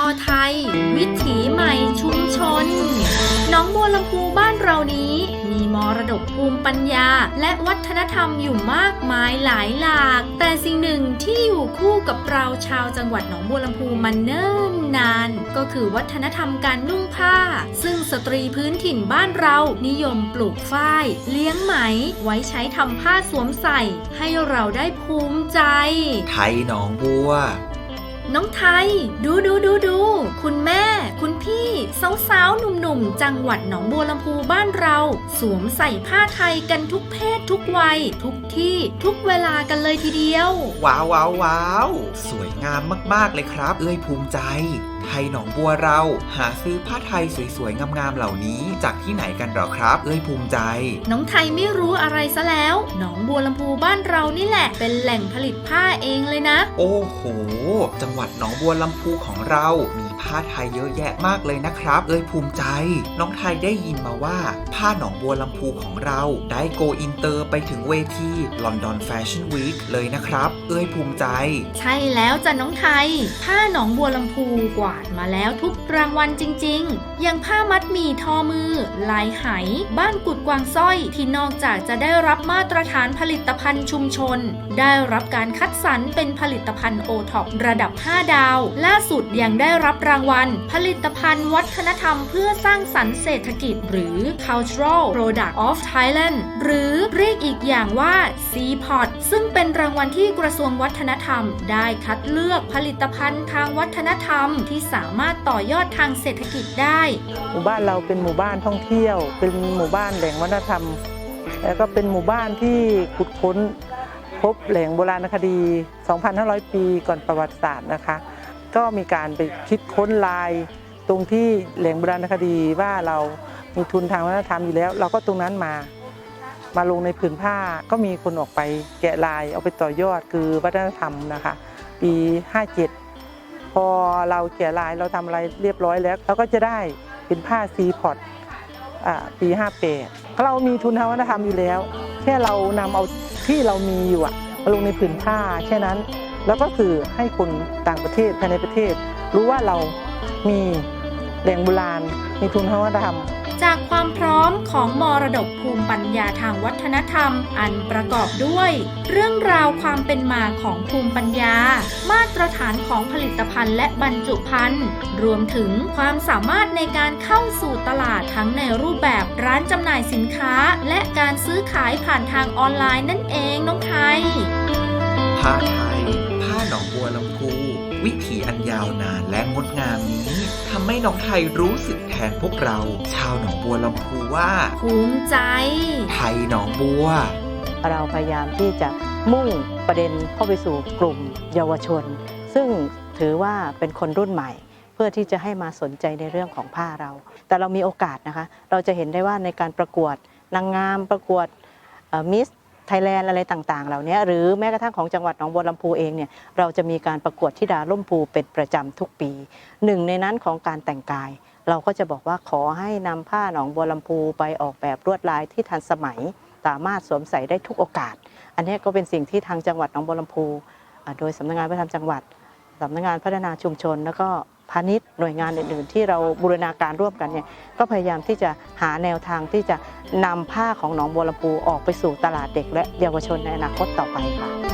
อไทย วิถีใหม่ชุมชนหน้องบัวลำพูบ้านเรานี้ มีมรดกภูมิปัญญา และวัฒนธรรมอยู่มากมายหลายหลาก แต่สิ่งหนึ่งที่อยู่คู่กับเราชาวจังหวัดหนองบัวลำพูมาเนิ่นนาน ก็คือวัฒนธรรมการนุ่งผ้า ซึ่งสตรีพื้นถิ่นบ้านเรานิยมปลูกฝ้าย เลี้ยงไหม ไว้ใช้ทำผ้าสวมใส่ ให้เราได้ภูมิใจ ไทยหนองบัว น้องไทย ดูดูดูดู คุณแม่ คุณพี่สาวๆหนุ่มๆจังหวัดหนองบัวลำพูบ้านเรา สวมใส่ผ้าไทยกันทุกเพศทุกวัย ทุกที่ทุกเวลากันเลยทีเดียว ว้าวว้าวว้าวสวยงามมาก ๆ เลยครับ เอ้ยภูมิใจ ไทยหนองบัวเราหาซื้อผ้าไทยสวยๆงามๆเหล่านี้ จากที่ไหนกันหรอครับ เอ้ยภูมิใจ น้องไทยไม่รู้อะไรซะแล้ว หนองบัวลำพูบ้านเรานี่แหละ เป็นแหล่งผลิตผ้าเองเลยนะ โอ้โห จังหวัดหนองบัวลำพูของเรา มี ผ้าไทยเยอะแยะมากเลยนะครับ เอ้ยภูมิใจ น้องไทยได้ยินมาว่า ผ้าหนองบัวลำพูของเราได้โกอินเตอร์ไปถึงเวที London Fashion Week เลยนะครับ เอ้ยภูมิใจ ใช่แล้วจ้ะน้องไทย ผ้าหนองบัวลำพูกวาดมาแล้วทุกรางวัลจริงๆอย่างผ้ามัดหมี่ทอมือ ลายไห บ้านกุดกวางสร้อยที่นอกจากจะได้รับมาตรฐานผลิตภัณฑ์ชุมชน ได้รับการคัดสรรเป็นผลิตภัณฑ์โอท็อประดับ 5 ดาว ล่าสุดยังได้รับรางวัล ผลิตภัณฑ์วัฒนธรรมเพื่อสร้างสรรค์เศรษฐกิจ หรือ Cultural Product of Thailand หรือเรียกอีกอย่างว่า CPOT ซึ่งเป็นรางวัลที่กระทรวงวัฒนธรรม ได้คัดเลือกผลิตภัณฑ์ทางวัฒนธรรม ที่สามารถต่อยอดทางเศรษฐกิจได้ หมู่บ้านเราเป็นหมู่บ้านท่องเที่ยว เป็นหมู่บ้านแหล่งวัฒนธรรม แล้วก็เป็นหมู่บ้านที่ขุดค้นพบแหล่งโบราณคดี 2,500 ปีก่อนประวัติศาสตร์นะคะ ก็มีการไปคิดค้นลาย ตรงที่แหล่งโบราณคดีว่าเรามีทุนทางวัฒนธรรมอยู่แล้ว เราก็ตรงนั้นมา มาลงในผืนผ้าก็มีคนออกไปแกะลายเอาไปต่อยอดคือวัฒนธรรมนะคะ ปี 57 พอเราแกะลายเราทำอะไรเรียบร้อยแล้วเราก็จะได้เป็นผ้าซีพอตปี 58 เรามีทุนทางวัฒนธรรมอยู่แล้ว แค่เรานำเอาที่เรามีอยู่อะมาลงในผืนผ้าแค่นั้น แล้วก็คือให้คนต่างประเทศภายในประเทศ รู้ว่าเรามีแหล่งโบราณมีทุนทางวัฒนธรรม จากความพร้อมของมรดกภูมิปัญญาทางวัฒนธรรม อันประกอบด้วย เรื่องราวความเป็นมาของภูมิปัญญา มาตรฐานของผลิตภัณฑ์และบรรจุภัณฑ์ รวมถึงความสามารถในการเข้าสู่ตลาดทั้งในรูปแบบร้านจำหน่ายสินค้า และการซื้อขายผ่านทางออนไลน์นั่นเองน้องไทยผ้าไทย ผ้าหนองบัวลำพูวิถีอันยาวนานและงดงามนี้ทำให้น้องไทยรู้สึกแทนพวกเรา ชาวหนองบัวลำพูว่า ภูมิใจ ไทยหนองบัว เราพยายามที่จะมุ่งประเด็นเข้าไปสู่กลุ่มเยาวชน ซึ่งถือว่าเป็นคนรุ่นใหม่ เพื่อที่จะให้มาสนใจในเรื่องของผ้าเรา แต่เรามีโอกาสนะคะ เราจะเห็นได้ว่าในการประกวดนางงามประกวดมิส ไทยแลนด์อะไรต่างๆ เหล่านี้หรือแม้กระทั่งของจังหวัดหนองบัวลำพูเองเนี่ยเราจะมีการประกวดที่ดาล่มพูเป็นประจำทุกปี หนึ่งในนั้นของการแต่งกาย เราก็จะบอกว่าขอให้นำผ้าหนองบัวลำพูไปออกแบบลวดลายที่ทันสมัย สามารถสวมใส่ได้ทุกโอกาส อันนี้ก็เป็นสิ่งที่ทางจังหวัดหนองบัวลำพูโดยสำนักงานวัฒนธรรมจังหวัดสำนักงานพัฒนาชุมชนแล้วก็ พาณิชย์หน่วยงานอื่นๆ ที่เราบูรณาการร่วมกันเนี่ยก็พยายามที่จะหาแนวทางที่จะนำผ้าของหนองบัวลำพูออกไปสู่ตลาดเด็กและเยาวชนในอนาคตต่อไปค่ะ